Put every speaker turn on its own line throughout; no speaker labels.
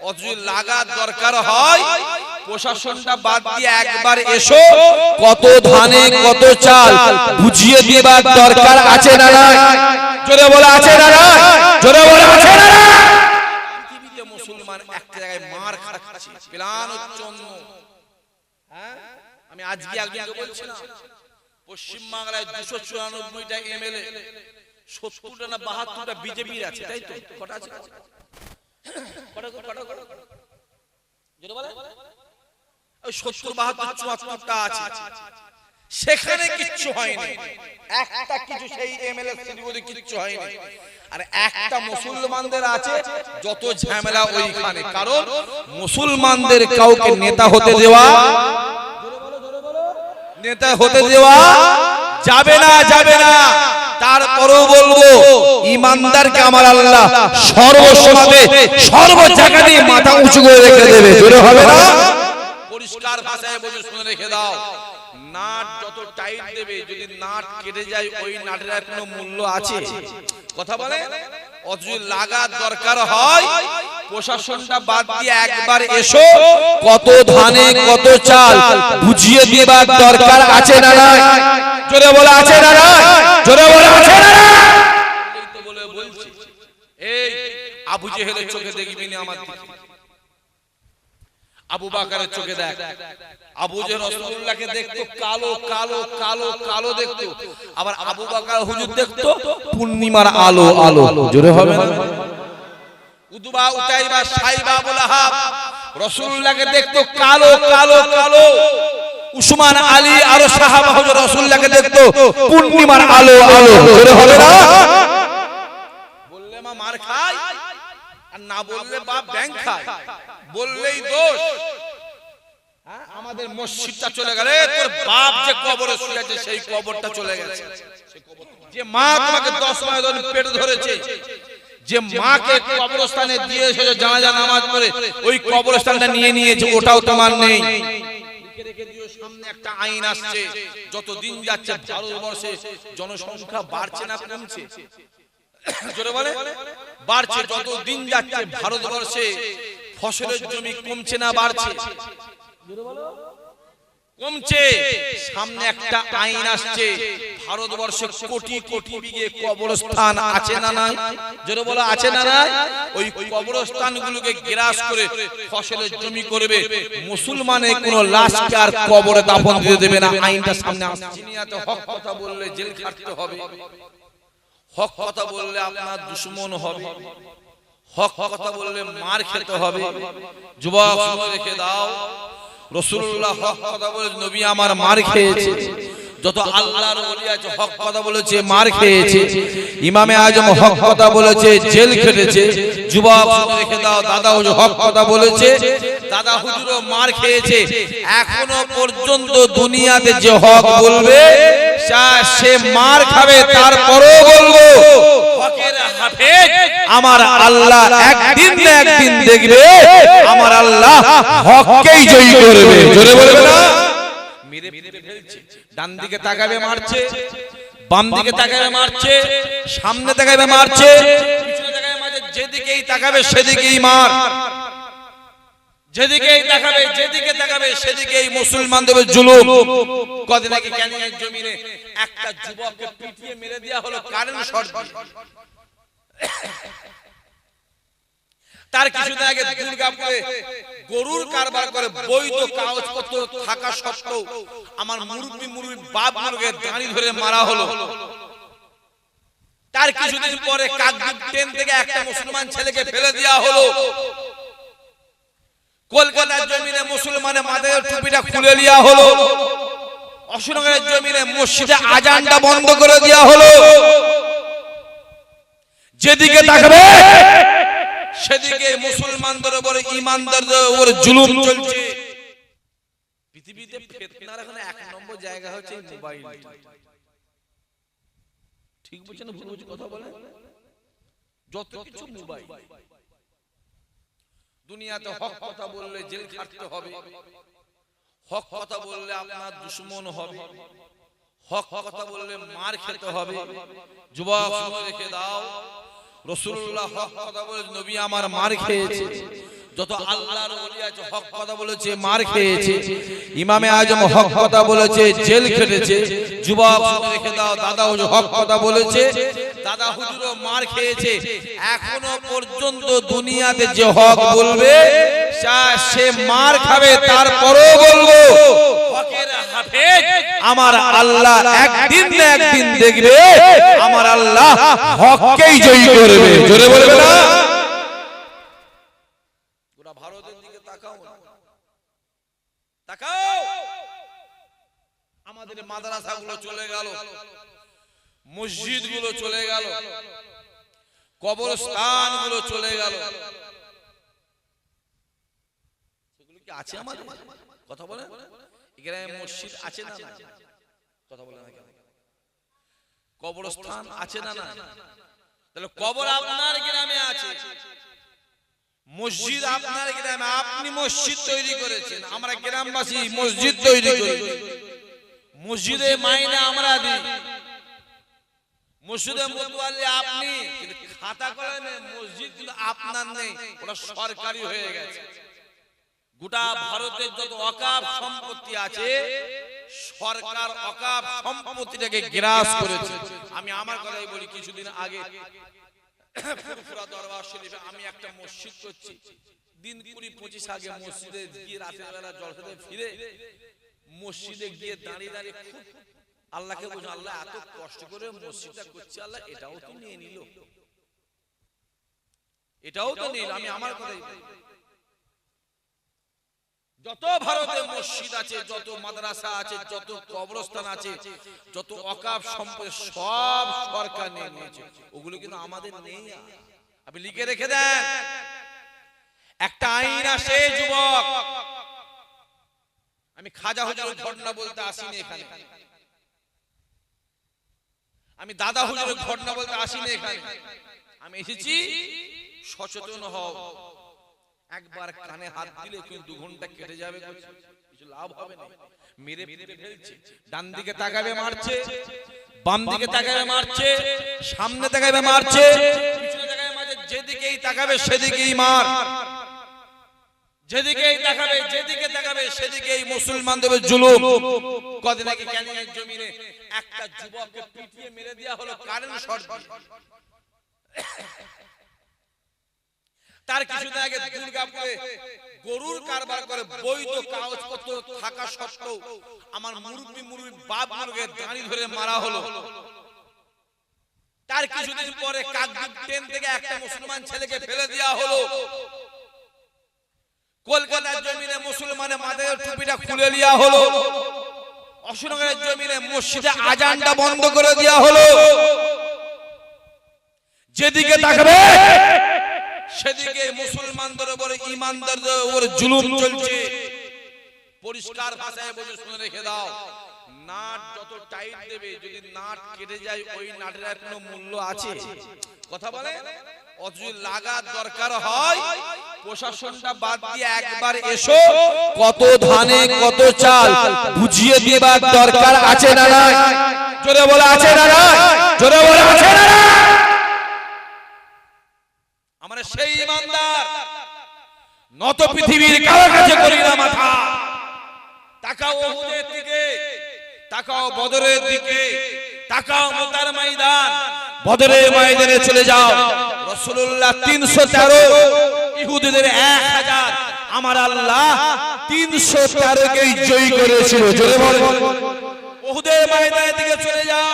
অথচ লাগার দরকার হয় প্রশাসনটা বাদ দিয়ে একবার এসো কত ধানে কত চাল বুঝিয়ে দেবার দরকার আছে না না জোরে বলে আছে না না জোরে বলে আছে না না পৃথিবীতে মুসলমান একটা জায়গায় মার খাচ্ছে হ্যাঁ? আমি আজকে একজনকে বলছিলাম পশ্চিম বাংলায় এমএলএ না বিজেপির আছে তাই তো? কটা আছে? সেখানে কিচ্ছু হয়নি। একটা কিছু সেই এমএলএ কিচ্ছু হয়নি। আর একটা মুসলমানদের আছে, যত ঝামেলা ওইখানে। কারণ মুসলমানদের কাউকে নেতা হতে দেওয়া, নেতা হতে দেওয়া যাবে না যাবে না। তারপরেও বলব, ইমানদারকে আমার আল্লাহ সর্ব মাথা উঁচু করে রেখে দেবে। জোরে হবে না? পরিষ্কার ভাষায় বলে শুনে রেখে দাও। নাট যত টাইট দেবে, যদি নাট কেটে যায়, ওই নাটের কোনো মূল্য আছে? কথা বলে? এসো, কত ধানে, কত চাল দরকার আছে না না বলে আছে না না এই তো বলে বলছি এই আবু জেহেলের চোখে দেখবি না আমার দিকে। আবু বাকারের চোখে দেখ। আবু যে রসুল্লাহকে দেখতো, কালো কালো কালো কালো দেখতো। আবার আবু বাকার হুজুর দেখতো, পূর্ণিমার আলো আলো। জোরে হবে না? উদবা, উতাইবা, সাইবা বলাহাব রসুল্লাহকে দেখতো, কালো কালো কালো। উসমান, আলী আর সাহাবা হুজুর রসুল্লাহকে দেখতো, পূর্ণিমার আলো আলো। জোরে হবে না? বললে মা, মার খায় আর না বললে বাপ ব্যাংক খায়। বললেই দোষ। হ্যাঁ, আমাদের মসজিদটা চলে গেলে তোর বাপ যে কবরে শুয়ে আছে সেই কবরটা চলে গেছে। যে মা তোমাকে দশ মাস ধরে পেটে ধরেছে যে মাকে কবরস্থানে দিয়ে এসেছে জানাজা নামাজ পড়ে ওই কবরস্থানটা নিয়ে নিয়েছে ওটাও তোমার নেই। সামনে একটা আইন আসছে যত দিন যাচ্ছে ভারতবর্ষে জনসংখ্যা বাড়ছে না কমছে। বাড়ছে যত দিন যাচ্ছে ভারতবর্ষে ফসলের জমি কমছে না বাড়ছে। কমছে, সামনে একটা আইন আসছে কোটি কোটি বিঘে কবরস্থান আছে না নাই? যেটা বলে, আছে না নাই? ওই কবরস্থানগুলোকে গ্রাস করে ফসলের জমি করবে। মুসলমানের কোন লাশকে আর কবরে দাফন দেবে না? আইনটা সামনে আসছে। হক কথা বললে জেল খাটতে হবে। হক কথা বললে আপনার দুশ্মন হবে। হক কথা বললে মার খেতে হবে। যুবক রেখে দাও। রসুল্লাহ হক কথা বলে নবী আমার মার খেয়েছে। যত আল্লাহর ওলি আছে হক কথা বলেছে মার খেয়েছে। ইমামে আজম হক কথা বলেছে জেল খেটেছে। যুবক রেখে দাও দাদা হুজুর হক কথা বলেছে। দাদা হুজুরও মার খেয়েছে। এখনও পর্যন্ত দুনিয়াতে যে হক বলবে সা- মার খাবে তারপরও বলব আমার আল্লাহ একদিন না একদিন দেখবে আমার আল্লাহ হককেই জয়ী করবে। জোরে বলবে না? মেরে মেরে ডান দিকে তাকাবে মারছে বাম দিকে তাকাবে মারছে সামনে তাকাবে মারছে যেদিকেই তাকাবে সেদিকেই মার। যেদিকেই তাকাবে যেদিকে তাকাবে সেদিকেই মুসলমানদের জুলুম। কদিন আগে ক্যানিংয়ের জমিনে একটা যুবককে পিটিয়ে মেরে দেওয়া হলো কারেন্ট শর্ট। দিয়ে। তার কিছুদিন আগে দুর্গাপুরে গরুর কারবার করে বৈধ কাগজপত্র থাকা সত্ত্বেও আমার মুরব্বী মুরব্বী বাপ মুরগে দাঁড়ি ধরে মারা হলো। তার কিছুদিন পরে কাকদ্বীপ ট্রেন থেকে একটা মুসলমান ছেলেকে ফেলে দেওয়া হলো। কলকাতার জমিনে মুসলমানের মাথায় টুপিটা খুলে দেওয়া হলো। অশোকনগরের জমিনে মসজিদে আজানটা বন্ধ করে দেওয়া হলো। যেদিকে তাকাবে সেদিকে মুসলমানদের উপরে ইমানদারদের উপরে জুলুম চলছে। পৃথিবীতে ফিতনার এখন এক নম্বর জায়গা হচ্ছে মোবাইল। ঠিক বলছেন না ভুল বলছি কথা বলে যত কিছু মোবাইল। দুনিয়াতে হক কথা বললে জেল খাটতে হবে। হক কথা বললে আপনার দুশ্মন হবে। হক কথা বললে মার খেতে হবে। যুবক শুনে রেখে দাও। আমার মার খেয়েছে। যত কথা বলেছে, মার খেয়েছে। ইমামে হক কথা বলেছে, জেল দাদা হক বলেছে। দাদা মার খেয়েছে। এখনও পর্যন্ত দুনিয়াতে যে হক বলবে সা- মার খাবে, তারপরেও বলব। আমার আল্লাহ একদিন না একদিন দেখবে। আমার আল্লাহ হককেই জয়ী করবে। জোরে বলবে না। গোটা ভারতের দিকে তাকাও তাকাও। আমাদের মাদ্রাসাগুলো চলে গেল। মসজিদগুলো চলে গেল। কবরস্থানগুলো চলে গেল। সেগুলো কি আছে আমাদের? কথা বলেন। এখানে মসজিদ আছে না? কথা বলেন না কেন? কবরস্থান আছে না না তাহলে কবর আপনার গ্রামে আছে। মসজিদ আপনার গ্রামে, আপনি মসজিদ তৈরি করেছেন। আমরা গ্রামবাসী মসজিদ তৈরি করেছি মসজিদে মাইনে আমরা দিই। মসজিদে মোতওয়ালি আপনি খাতা কলমে মসজিদ কিন্তু আপনার নেই, ওটা সরকারি হয়ে গেছে। গোটা ভারতের যত অকাপ সম্পত্তি আছে সরকার অকাপ সম্পত্তিটাকে গ্রাস করেছে। আমি আমার কথাই বলি কিছুদিন আগে ফুরফুরা দরবার শরীফে আমি একটা মসজিদ করছি। দিন কুড়ি পঁচিশ আগে মসজিদে গিয়ে রাতের বেলা জল খেতে ফিরে মসজিদে গিয়ে দাঁড়িয়ে দাঁড়িয়ে খুব আল্লাহকে বলছো আল্লাহ এত কষ্ট করে মসজিদটা করছি আল্লাহ এটাও তো নিয়ে নিল। এটাও তো নিল আমি আমার কথাই বলি। যত ভারতে মসজিদ আছে, যত মাদ্রাসা আছে, যত কবরস্থান আছে, যত অকাপ সম্পদ সব সরকার নিয়ে নিয়েছে। ওগুলো কিন্তু আমাদের নেই আপনি লিখে রেখে দেন। একটা আইন আসে, যুবক। আমি খাজা হুজুরের ঘটনা বলতে আসিনি এখানে। আমি দাদা হুজুরের ঘটনা বলতে আসিনি এখানে। আমি এসেছি সচেতন হও। একবার কানে হাত দিলে কিন্তু দু ঘণ্টা কেটে যাবে কিছু লাভ হবে না। মেরে মেরে ফেলছে। ডান দিকে তাকাবে মারছে। বাম দিকে তাকাবে মারছে। সামনে তাকাবে মারছে। যেদিকেই তাকাবে সেদিকেই মার। যেদিকেই তাকাবে, যেদিকে তাকাবে সেদিকেই মুসলমানদের জুলুম। কদিন আগে ক্যানিংয়ের জমিনে একটা যুবককে পিটিয়ে মেরে দেওয়া হলো, কারেন্ট শর্ট তার কিছুদিন আগে দুর্গাপুরে গরুর কারবার করে বৈধ কাগজপত্র থাকা সত্ত্বেও আমার মুরব্বী মুরব্বী বাপ মুরগে দাঁড়ি ধরে মারা হলো। তার কিছুদিন পরে কাকদ্বীপ ট্রেন থেকে একটা মুসলমান ছেলেকে ফেলে দেওয়া হলো। কলকাতার জমিনে মুসলমানের মাথায় টুপিটা খুলে দেওয়া হলো। অশোকনগরের জমিনে মসজিদে আজানটা বন্ধ করে দেওয়া হলো। যেদিকে তাকাবে সেদিকে মুসলমানদের উপরে ইমানদারদের উপরে জুলুম চলছে। পরিষ্কার ভাষায় বলে শুনে রেখে দাও। নাট যত টাইট দেবে যদি নাট কেটে যায় ওই নাটের কোনো মূল্য আছে? কথা বলে? অথচ লাগার দরকার হয় প্রশাসনটা বাদ দিয়ে একবার এসো কত ধানে কত চাল বুঝিয়ে দিবার দরকার আছে না নাই? জোরে বলে আছে না নাই? জোরে বলে আছে না নাই? আমরা সেই ইমানদার। নত পৃথিবীর কারও কাছে করি না মাথা। তাকাও ওহুদের দিকে। তাকাও বদরের দিকে। তাকাও মোতার ময়দান। বদরের ময়দানে চলে যাও। রাসূলুল্লাহ 313 ইহুদিদের 1000 আমার আল্লাহ 313 কেই জয় করেছিল। জোরে বলেন। ওহুদের ময়দানের দিকে চলে যাও।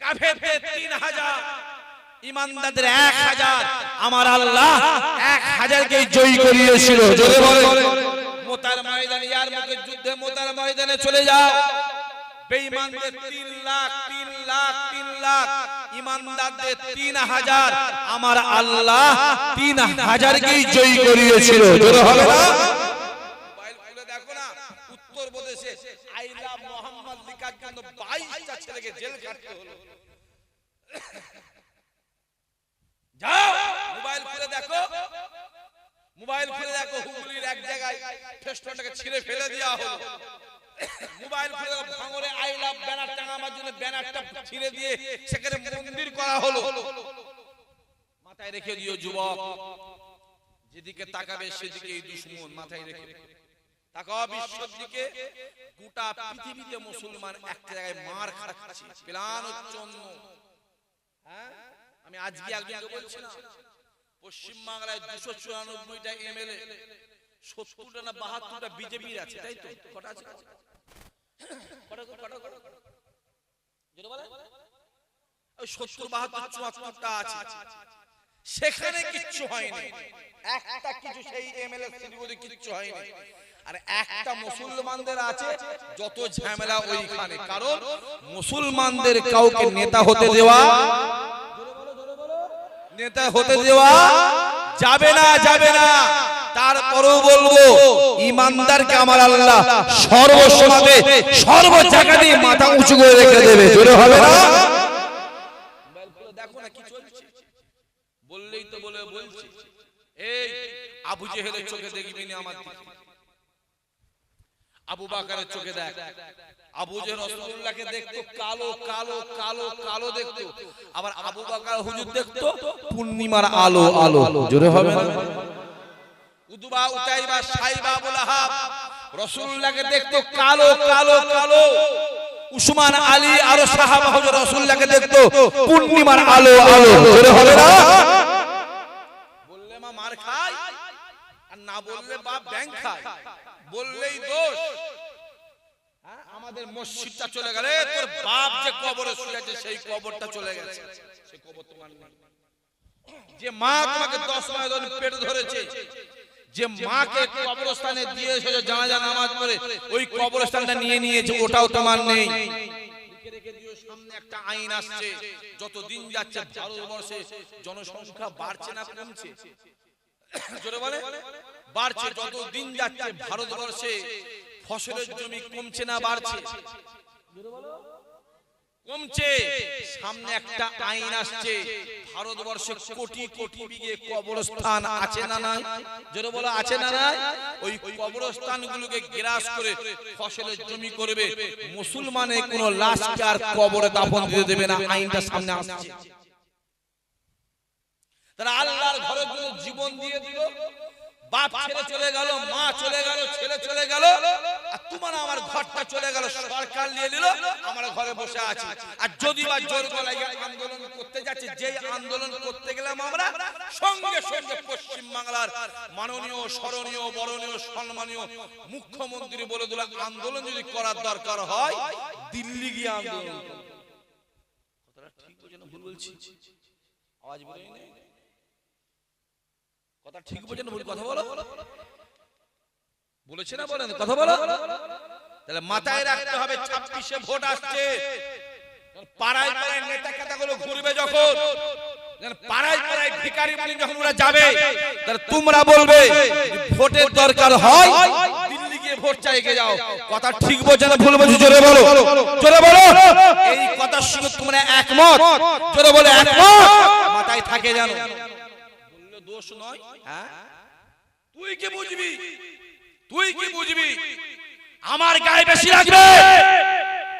কাফেরদের 3000 ইমানদারদের এক হাজার। আমার আল্লাহ এক হাজারকে জয়ী করিয়েছিল। জোরে বলে মোতার ময়দানে ইয়ার মুখে যুদ্ধে মোতার ময়দানে চলে যাও বেঈমানদের লাখ লাখ লাখ। ইমানদারদের আমার আল্লাহ জয়ী করিয়েছিল। জোরে হবে না মোবাইল খুলে দেখো না। উত্তর প্রদেশে আইলা মোহাম্মদ লিখার জন্য বাইশটা ছেলেকে জেল কাটতে হলো। যাও, মোবাইল খুলে দেখো। মোবাইল খুলে দেখো, হুগলির এক জায়গায় ছিঁড়ে ফেলে দেওয়া হলো। মোবাইল খুলে ভাঙরে আই লাভ ব্যানার টাঙাবার জন্য ব্যানারটা ছিঁড়ে দিয়ে সেখানে মন্দির করা হলো। মাথায় রেখে দিও যুবক, যেদিকে তাকাবে সেদিকে এই দুশ্মন মাথায় রেখে তাকাও বিশ্বের দিকে, গোটা পৃথিবীতে মুসলমান একটা জায়গায় মার খাচ্ছে প্লান হচ্ছে হ্যাঁ? আমি আজকে একজনকে বলছিলাম পশ্চিম বাংলায় দুশো চুরানব্বইটা এমএলএ সত্তরটা না বাহাত্তরটা বিজেপির আছে তাই তো? কটা আছে? সত্তর বাহাত্তর চুয়াত্তরটা সেখানে কিচ্ছু হয়নি। একটা কিছু সেই এমএলএ সিডিওতে কিচ্ছু হয়নি। আর একটা মুসলমানদের আছে যত ঝামেলা ওইখানে। কারণ মুসলমানদের কাউকে নেতা হতে দেওয়া নেতা হতে দেওয়া যাবে না যাবে না তারপরেও বলব ইমানদারকে আমার আল্লাহ সর্বসমাজে সর্ব জায়গাতে মাথা উঁচু করে রেখে দেবে। জোরে হবে না? দেখো না কি চলছে। বললেই তো বলে বলছি। এই আবু জেহেলের চোখে দেখবি না আমার দিকে। আবু বাকারের চোখে দেখ। আবু যে রসুল্লাহকে দেখতো, কালো কালো কালো কালো দেখতো। আবার আবু বাকার হুজুর দেখতো, পূর্ণিমার আলো আলো। জোরে হবে না? উতাইবা, সাইবা বুলাহাব দেখতো, কালো কালো কালো। উসমান আলী আর সাহাবা হুজুর দেখতো, পূর্ণিমার আলো আলো। জোরে হবে না? বললে মা মার খায়, আর না বললে বাপ ব্যাংক খায়। বললেই দোষ। হ্যাঁ, আমাদের মসজিদটা চলে গেলে তোর বাপ যে কবরে শুয়ে আছে সেই কবরটা চলে গেছে। সেই কবর তোমার নেই। যে মা তোমাকে দশ মাস ধরে পেট ধরেছে যে মাকে কবরস্থানে দিয়ে এসেছে জানাজা নামাজ পড়ে ওই কবরস্থানটা নিয়ে নিয়েছে ওটাও তোমার নেই। লিখে রেখে দিও, সামনে একটা আইন আসছে। যত দিন যাচ্ছে ভারতবর্ষে জনসংখ্যা বাড়ছে না কমছে। জোরে বলে? বাড়ছে যত দিন যাচ্ছে ভারতবর্ষে ফসলের জমি কমছে না বাড়ছে। কমছে। সামনে একটা আইন আসছে। ভারতবর্ষে কোটি কোটি বিঘে কবরস্থান আছে না নাই? জোরে বলো আছে না নাই? ওই কবরস্থানগুলোকে গ্রাস করে ফসলের জমি করবে। মুসলমানের কোনো লাশকে আর কবরে দাফন দিতে দেবে না? আইনটা সামনে আসছে। তারা আল্লাহর ঘরের জন্য জীবন দিয়ে দিল। বাপ ছেড়ে চলে গেল মা চলে গেল ছেলে চলে গেল। আর তোমার আমার ঘরটা চলে গেল সরকার নিয়ে নিল আমরা ঘরে বসে আছি। আর যদি বা জোর গলায় আন্দোলন করতে যাচ্ছে যেই আন্দোলন করতে গেলাম আমরা সঙ্গে সঙ্গে পশ্চিম বাংলার মাননীয় স্মরণীয় বরণীয় সম্মানীয় মুখ্যমন্ত্রী বলে দিল আন্দোলন যদি করার দরকার হয় দিল্লি গিয়ে আন্দোলন ঠিক ভুল বলছি। আওয়াজ না? কথা ঠিক বোঝেন ভুল কথা বলো। বলেছে না বলেন? কথা বলো। তাহলে মাথায় রাখতে হবে ছাব্বিশে ভোট আসছে। পাড়ায় পাড়ায় নেতা কেতাগুলো ঘুরবে যখন। যখন। পাড়ায় পাড়ায় ভিখারি বলি যখন ওরা যাবে তাহলে তোমরা বলবে ভোটের দরকার হয় দিল্লি গিয়ে ভোট চাইকে যাও। কথা ঠিক বোঝে না ভুল বোঝে জোরে বলো। জোরে বলো। এই কথার সঙ্গে তোমরা একমত? জোরে বলে একমত? মাথায় থাকে জানো দোষ নয় হ্যাঁ? তুই কি বুঝবি? তুই কি বুঝবি? আমার গায়ে বেশি লাগবে।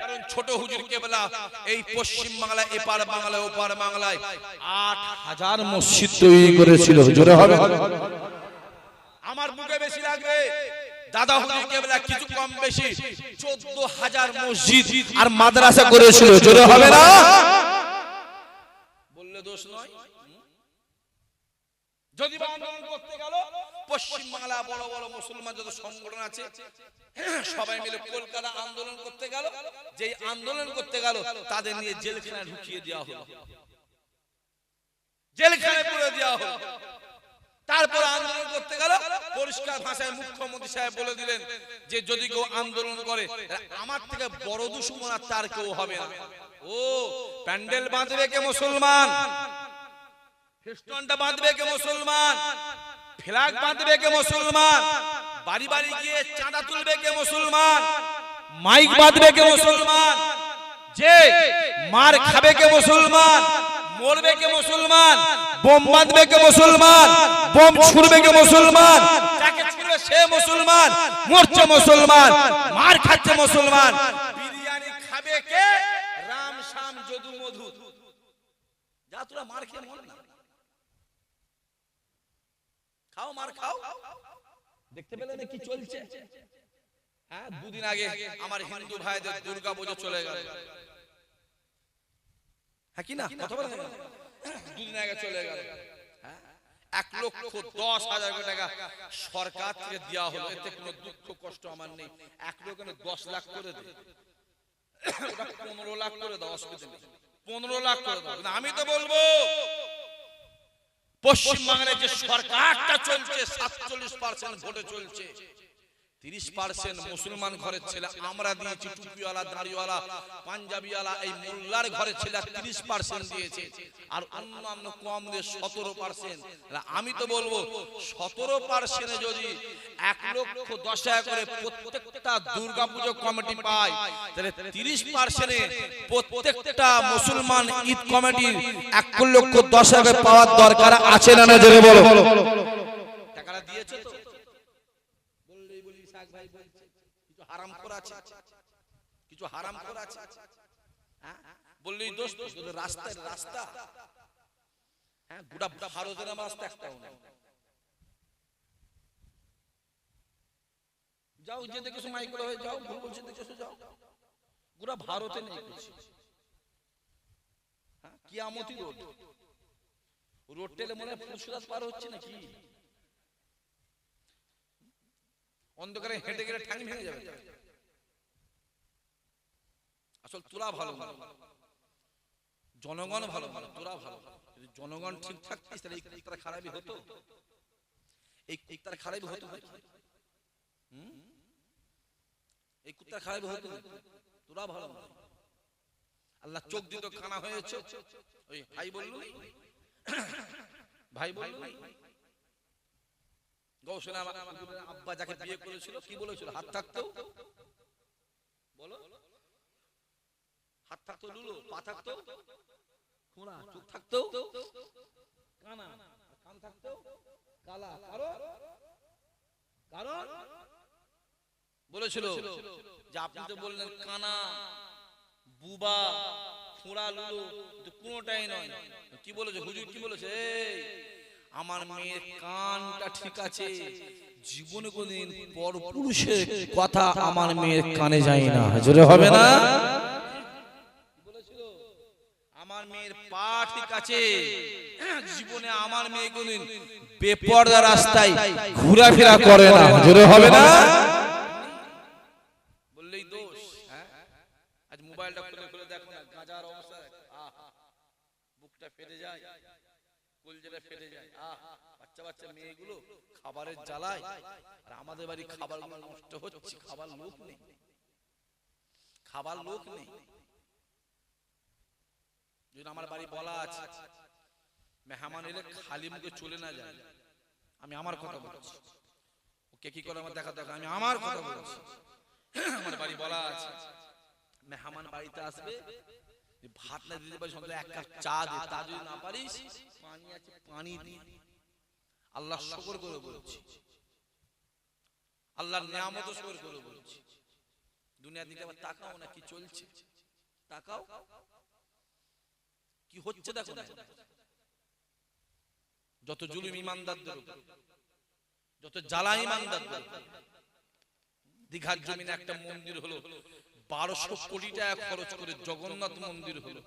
কারণ ছোট হুজুর কেবলা এই পশ্চিম বাংলায় এপার বাংলায় ওপার বাংলায় আট হাজার মসজিদ তৈরি করেছিল। জোরে হবে? আমার বুকে বেশি লাগবে। দাদা হুজুর কেবলা কিছু কম বেশি। চোদ্দ হাজার মসজিদ আর মাদ্রাসা করেছিল। জোরে হবে না? বললে দোষ নয়। যদি বা আন্দোলন করতে গেল পশ্চিম বাংলা বড় বড় মুসলমান যত সংগঠন আছে, সবাই মিলে কলকাতা আন্দোলন করতে গেল। যেই আন্দোলন করতে গেল, তাদের নিয়ে জেলখানায় ঢুকিয়ে দেওয়া হলো। জেলখানায় পুরে দেওয়া হলো। তারপর আন্দোলন করতে গেল। পরিষ্কার ভাষায় মুখ্যমন্ত্রী সাহেব বলে দিলেন যে, যদি কেউ আন্দোলন করে আমার থেকে বড় দুশ্মন আর তার কেউ হবে না। ও, প্যান্ডেল বাঁধবে কে মুসলমান? খ্রিস্টানটা বাঁধবে কে মুসলমান? ফ্ল্যাগ বাঁধবে কে মুসলমান? বাড়ি বাড়ি গিয়ে চাঁদা তুলবে কে মুসলমান? মাইক বাঁধবে কে মুসলমান? যে মার খাবে কে মুসলমান? মরবে কে মুসলমান? বোম বাঁধবে কে মুসলমান? বোম ছুড়বে কে মুসলমান? যাকে ছুড়বে সে মুসলমান। মরছে মুসলমান। মার খাচ্ছে মুসলমান। বিরিয়ানি খাবে কে? রাম শাম যদু মধু। যা তোরা মার খেয়ে মর না। খাও, মার খাও। দেখতে পেলে কি চলছে? হ্যাঁ দুদিন আগে আমার হিন্দু ভাইদের দুর্গা পুজো চলে গেল। হ্যাঁ কি না? কথা বলেন। না? দুদিন আগে চলে গেল। হ্যাঁ? এক লক্ষ দশ হাজার কোটি টাকা সরকার থেকে দেওয়া হলো। এতে কোনো দুঃখ, কষ্ট আমার নেই। এক লক্ষ দশ লাখ করে দে। পনেরো লাখ করে দাও, অসুবিধা নেই। পনেরো লাখ করে দাও। আমি তো বলব পশ্চিমবাংলায় যে সরকারটা চলছে সাতচল্লিশ পার্সেন্ট ভোটে চলছে। তিরিশ পার্সেন্ট মুসলমান ঘরের ছেলে। আমরা দিয়েছি টুপিওয়ালা দাড়িওয়ালা পাঞ্জাবিওয়ালা এই মোল্লার ঘরের ছেলে তিরিশ পার্সেন্ট দিয়েছে। আর অন্যান্য কম দিয়ে সতেরো পার্সেন্ট। আমি তো বলব সতেরো পার্সেন্টে যদি এক লক্ষ দশ হাজার করে প্রত্যেকটা দুর্গাপুজো কমিটি পায় তাহলে তিরিশ পার্সেন্টে প্রত্যেকটা মুসলমান ঈদ কমিটির এক লক্ষ দশ হাজার পাওয়ার দরকার আছে না না জোরে বলো টাকাটা দিয়েছে তো বললেই বলি শাক ভাই বলছে কিছু হারাম করে আছে। কিছু হারাম করে আছে। হ্যাঁ? বললেই দোষ দোষ রাস্তায় রাস্তা। হ্যাঁ? গোটা ভারতের আমার রাস্তা একটাও নেই। যাও যে দেখেছ মাইক হয়ে যাও ভুল বলছে দেখেছ যাও। গোটা ভারতে নেই কিছু। হ্যাঁ? কিয়ামতি রোড। রোড টেলে মনে হয় ফুলসুরাত পার হচ্ছে নাকি? অন্ধকারে হেঁটে গেলে ঠাং ভেঙে যাবে। আসল তোরা ভালো ভালো জনগণ ভালো ভালো তোরা ভালো যদি জনগণ ঠিক থাকতিস তাহলে এই কুত্তার খারাপই হতো। এই কুত্তার খারাপই হতো? হুম? এই কুত্তার খারাপই হতো। তোরা ভালো না। আল্লাহ চোখ দিত কানা হয়েছে। ওই ভাই বলল ভাই বলল আব্বা যাকে বিয়ে করেছিল, কি বলেছিল? হাত থাকতেও? বলো। হাত থাকতো লুলো, পা থাকতো খোঁড়া চোখ থাকতেও? কানা, কান থাকতেও? কালা কারণ কারণ বলেছিল যে আপনি তো বললেন কানা, বুবা, খোঁড়া, লুলো কোনোটাই নয়। কি বলেছে? হুজুর কি বলেছে? এই আমার মেয়ের কানটা ঠিক আছে। জীবনে কোনদিন পরপুরুষের কথা আমার মেয়ের কানে যায় না। জোরে হবে না? আমার মেয়ের পা ঠিক আছে। জীবনে আমার মেয়ে কোনদিন বেপরদা রাস্তায় ঘোরাফেরা করে না। জোরে হবে না? বললেই দোষ হ্যাঁ? আজ মোবাইলটা খুলে খুলে দেখো না গাঁজার অবস্থা। বুকটা ফেটে যায়। কলজেটা ফেটে যায়। আহা বাচ্চা বাচ্চা মেয়েগুলো খাবারের জ্বালায়। আর আমাদের বাড়ি খাবারগুলো নষ্ট হচ্ছে খাবার লোক নেই। খাবার লোক নেই। যদি আমার বাড়ি বলা আছে মেহমান এলে খালি মুখে চলে না যায়। আমি আমার কথা বলছি। ওকে কি করে আমার দেখা দেখা? আমি আমার কথা বলছি। আমার বাড়ি বলা আছে। মেহমান বাড়িতে আসবে ভাত না দিতে এক কাপ চা দে তা যদি না পারিস পানি আছে পানি দি। আল্লাহ করে বলছি। আল্লাহর নিয়ামত করে বলছি। দিকে আবার তাকাও না কি চলছে? তাকাও। কি হচ্ছে দেখো যত জুলুম ইমানদারদের উপর, যত জ্বালা ইমানদারদের। দীঘার জমিনে একটা মন্দির হলো বারোশো কোটি টাকা খরচ করে জগন্নাথ মন্দির হলো।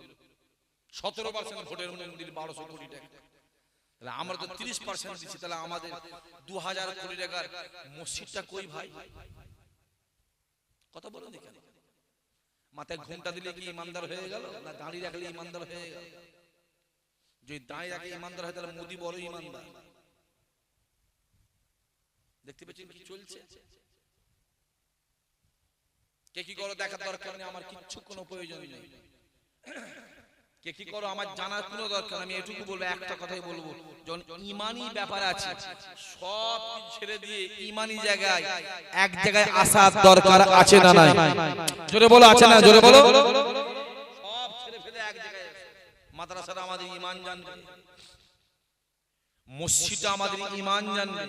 সতেরো পার্সেন্ট ভোটের মন্দির, বারোশো কোটি টাকা। তাহলে আমরা তো তিরিশ পার্সেন্ট দিচ্ছি, তাহলে আমাদের দু হাজার কোটি টাকার মসজিদটা কই ভাই? কথা এখানে। মাথায় ঘুমটা দিলে কি ইমানদার হয়ে গেল, না দাঁড়িয়ে রাখলে ইমানদার হয়ে গেল? যদি দাঁড়িয়ে রাখলে ইমানদার হয়, তাহলে মোদি বড় ইমানদার। দেখতে পেয়েছেন কি চলছে? কে কি করো দেখার দরকার নেই, আমার কিচ্ছু কোনো প্রয়োজন নেই। কে কি করো, আমার জানার কোনো দরকার আমি এটুকু বলব, একটা কথাই বলব। যখন ইমানি ব্যাপার আছে, সব ছেড়ে দিয়ে ইমানি জায়গায় এক জায়গায় আসার দরকার আছে না নাই? জোরে বলো, আছে না, জোরে বলো। সব ছেড়ে ফেলে এক জায়গায় মাদ্রাসাটা আমাদের ইমান জানবে। মসজিদটা আমাদের ইমান জানবে।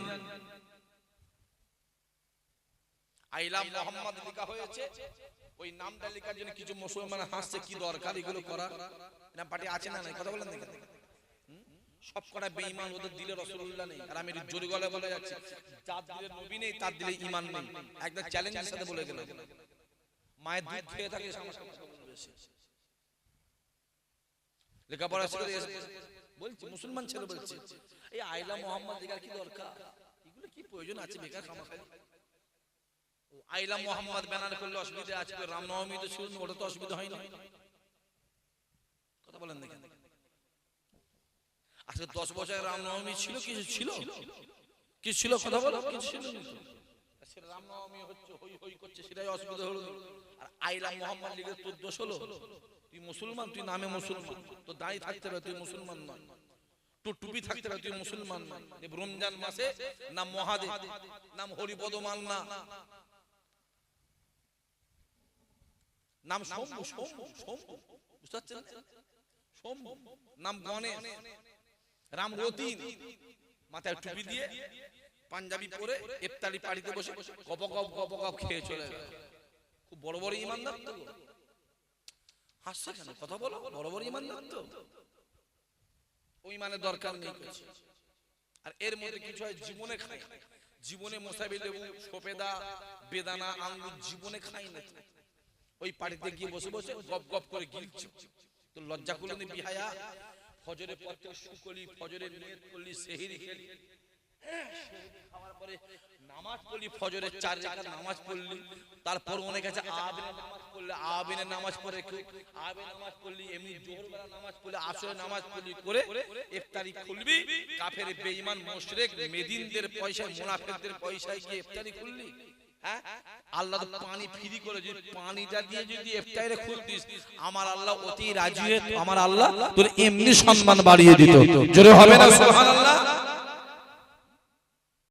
আইলাম মোহাম্মদ লেখা হয়েছে। ওই নামটা লেখার জন্য কিছু মুসলমান হাসছে কি দরকার এগুলো করা? পার্টি আছে না নাই? কথা বলেন দেখেন সব কটা বেঈমান ওদের দিলে রসুল্লাহ নেই। আর আমি জোরে গলায় বলে যাচ্ছি। যার দিলে নবী নেই তার দিলে ঈমান নেই। একদম চ্যালেঞ্জের সাথে বলে গেলাম। মায়ের দুধ খেয়ে থাকে। লেখাপড়া এসে- বলছি মুসলমান ছেলে বলছে এই আইলা মোহাম্মদ দেখার কি দরকার? এগুলো কি প্রয়োজন আছে বেকার খামাখালি আইলা মোহাম্মদ ব্যানার করলে অসুবিধা আছে রামনবমী তো শুরু, ওটা তো অসুবিধা হয় না কথা বলেন দেখেন। আজকে দশ রামনবমী ছিল, কিছু ছিল? কিছু ছিল? কথা বলো ছিল? না রামনবমী হচ্ছে, হই হই করছে, সেটাই অসুবিধা হলো। আর আইলা মোহাম্মদ লিখে তোর দোষ হলো তুই মুসলমান, তুই নামে মুসলমান। তো দাঁড়িয়ে থাকতে হবে, তুই মুসলমান নয়। তোর টুপি থাকতে হবে, তুই মুসলমান নয়। রমজান মাসে নাম মহাদেব, নাম হরিপদ মান্না। নাম শম্ভু শম্ভু শম্ভু বুঝতে পারছেন? শম্ভু। নাম গণেশ রাম রতিন। মাথায় টুপি দিয়ে পাঞ্জাবি পরে ইফতারি পাড়িতে বসে গপ গপ গপ গপ খেয়ে চলে গেল। খুব বড় বড় ইমানদার তো। হাসছে কেন? কথা বলো। বড় বড় ইমানদার তো। ওই মানে দরকার নেই। আর এর মধ্যে কিছু হয় জীবনে না। জীবনে মোসাবি লেবু সপেদা বেদানা আঙ্গুর জীবনে খাই না। ওই পাড়িতে গিয়ে বসে বসে গপ গপ করে গিলছে। তো লজ্জা করল নি বিহায়া ফজরের পর থেকে শুকলি ফজরের নিয়ত করলি সেহিরি খেলি। খাওয়ার পরে নামাজ পড়লি ফজরের চার রাকাত নামাজ পড়লি। তারপর অনেক আছে নামাজ পড়লে নামাজ পড়ে কেউ। নামাজ পড়লি এমনি জোহরবেলা নামাজ পড়লে নামাজ পড়লি করে ইফতারি খুলবি। কাফের বেঈমান মুশরিক মেদিনদের পয়সায় মুনাফিকদের পয়সায় গিয়ে ইফতারি খুললি। হ্যাঁ আল্লাহ পানি ফ্রি করে যদি পানিটা দিয়ে যদি ইফতারে খুলতিস। আমার আল্লাহ অতি রাজি আমার আল্লাহ তোর এমনি সম্মান বাড়িয়ে দিত। জোরে হবে না? সুবহানাল্লাহ।